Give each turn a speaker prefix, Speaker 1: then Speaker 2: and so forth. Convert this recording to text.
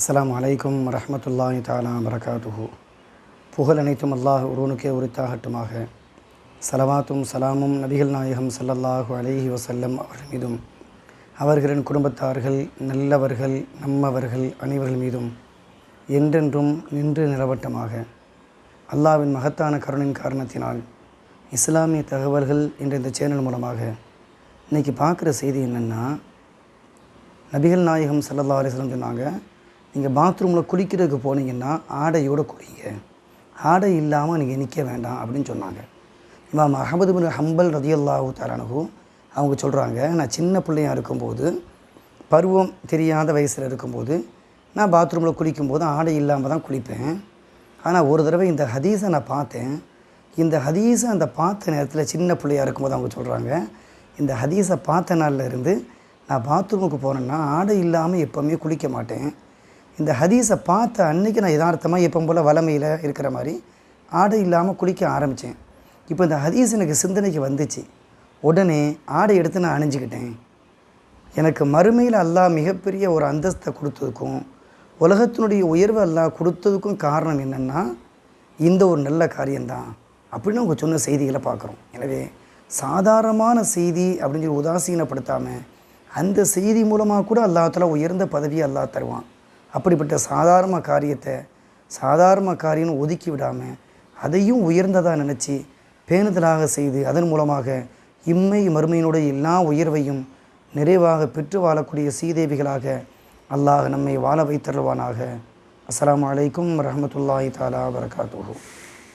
Speaker 1: அஸ்லாம் அலைக்கும் வரஹ்மத்துல்லாஹி தாலா வரகாத்துஹு. புகழ் அனைத்தும் அல்லாஹ் ஒருவனுக்கே உரித்தாகட்டுமாக. சலவாத்தும் சலாமும் நபிகள் நாயகம் சல்லல்லாஹு அலைஹி வசல்லம் அவர்கள் மீதும். அவர்களின் குடும்பத்தார்கள் நல்லவர்கள் நம்மவர்கள் அனைவர்கள் மீதும். என்றென்றும் நின்று நிலவட்டமாக. அல்லாவின் மகத்தான கருணின் காரணத்தினால் இஸ்லாமிய தகவல்கள் என்ற இந்த சேனல் மூலமாக இன்றைக்கி பார்க்குற செய்தி என்னென்னா நபிகள் நாயகம் சல்லல்லா அலிஸ்லம் சொன்னாங்க நீங்கள் பாத்ரூமில் குளிக்கிறதுக்கு போனீங்கன்னா ஆடையோடு குளிங்க. ஆடை இல்லாமல் நீங்கள் நிற்க வேண்டாம் அப்படின்னு சொன்னாங்க. இமாம் அகமது பின் ஹம்பல் ரதியல்லாஹு தலானு அவங்க சொல்கிறாங்க நான் சின்ன பிள்ளையாக இருக்கும்போது பருவம் தெரியாத வயசில் இருக்கும்போது நான் பாத்ரூமில் குளிக்கும்போது ஆடை இல்லாமல் தான் குளிப்பேன். ஆனால் ஒரு தடவை இந்த ஹதீஸை நான் பார்த்தேன். இந்த ஹதீஸை அந்த பார்த்த நேரத்தில் சின்ன பிள்ளையாக இருக்கும்போது அவங்க சொல்கிறாங்க இந்த ஹதீஸை பார்த்த நாளில் இருந்து நான் பாத்ரூமுக்கு போனேன்னா ஆடை இல்லாமல் எப்போவுமே குளிக்க மாட்டேன். இந்த ஹதீஸை பார்த்த அன்னைக்கு நான் யதார்த்தமாக எப்போ போல் வளமையில் இருக்கிற மாதிரி ஆடை இல்லாமல் குளிக்க ஆரம்பித்தேன் இப்போ இந்த ஹதீஸ் எனக்கு சிந்தனைக்கு வந்துச்சு. உடனே ஆடை எடுத்து நான் அணிஞ்சிக்கிட்டேன். எனக்கு மறுமையில் அல்லாஹ் மிகப்பெரிய ஒரு அந்தஸ்தை கொடுத்ததுக்கும் உலகத்தினுடைய உயர்வு அல்லாஹ் கொடுத்ததுக்கும் காரணம் என்னென்னா இந்த ஒரு நல்ல காரியம்தான் அப்படின்னு அவங்க சொன்ன செய்திகளை பார்க்குறோம். எனவே சாதாரணமான செய்தி அப்படின்னு சொல்லி உதாசீனப்படுத்தாமல் அந்த செய்தி மூலமாக கூட அல்லாத்தில் உயர்ந்த பதவியை அல்லாஹ் தருவான். அப்படிப்பட்ட சாதாரண காரியத்தை சாதாரண காரியம் ஒதுக்கி விடாமல் அதையும் உயர்ந்ததாக நினச்சி பேணுதலாக செய்து அதன் மூலமாக இம்மை மறுமையினுடைய எல்லா உயர்வையும் நிறைவாக பெற்று வாழக்கூடிய சீதேவிகளாக அல்லாஹ் நம்மை வாழ வைத்தருவானாக அஸ்லாம் அலைக்கும் ரஹமத்துல்லாஹி தாலா வரகாத்துஹு